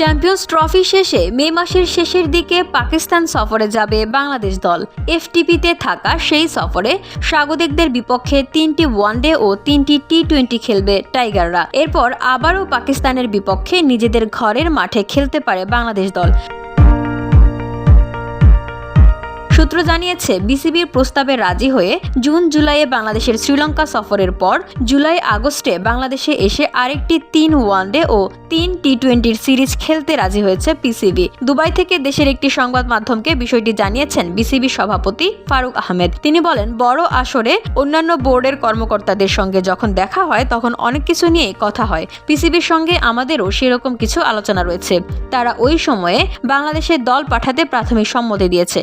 Champions trophy শেষে মে মাসের শেষের দিকে পাকিস্তান সফরে যাবে বাংলাদেশ দল। এফটিপিতে থাকা সেই সফরে স্বাগতিকদের বিপক্ষে তিনটি ওয়ানডে ও তিনটি টি টোয়েন্টি খেলবে টাইগাররা। এরপর আবারও পাকিস্তানের বিপক্ষে নিজেদের ঘরের মাঠে খেলতে পারে বাংলাদেশ দল। সূত্র জানিয়েছে, বিসিবির প্রস্তাবে রাজি হয়ে জুন, জুলাইয়ে বাংলাদেশের শ্রীলঙ্কা সফরের পর জুলাই, আগস্টে বাংলাদেশে এসে আরেকটি তিন ওয়ানডে ও তিন টি টোয়েন্টির সিরিজ খেলতে রাজি হয়েছে পিসিবি দুবাই থেকে দেশের একটি সংবাদ মাধ্যমকে বিষয়টি জানিয়েছেন বিসিবি সভাপতি ফারুক আহমেদ। তিনি বলেন, বড় আসরে অন্যান্য বোর্ডের কর্মকর্তাদের সঙ্গে যখন দেখা হয়, তখন অনেক কিছু নিয়ে কথা হয়। পিসিবির সঙ্গে আমাদেরও সেরকম কিছু আলোচনা রয়েছে। তারা ওই সময়ে বাংলাদেশের দল পাঠাতে প্রাথমিক সম্মতি দিয়েছে।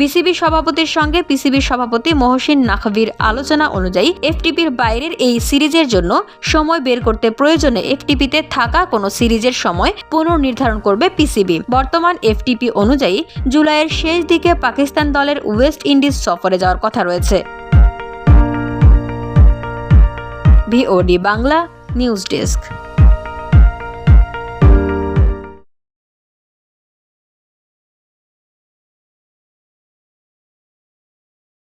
BCB সভাপতির সঙ্গে পিসিবির সভাপতি মহসিন নাকভির আলোচনা অনুযায়ী এফটিপির বাইরের এই সিরিজের জন্য সময় বের করতে প্রয়োজনে এফটিপিতে থাকা কোনো সিরিজের সময় পুনর্নির্ধারণ করবে পিসিবি। বর্তমান এফটিপি অনুযায়ী জুলাইয়ের শেষ দিকে পাকিস্তান দলের ওয়েস্ট ইন্ডিজ সফরে যাওয়ার কথা রয়েছে। VOD Bangla news desk.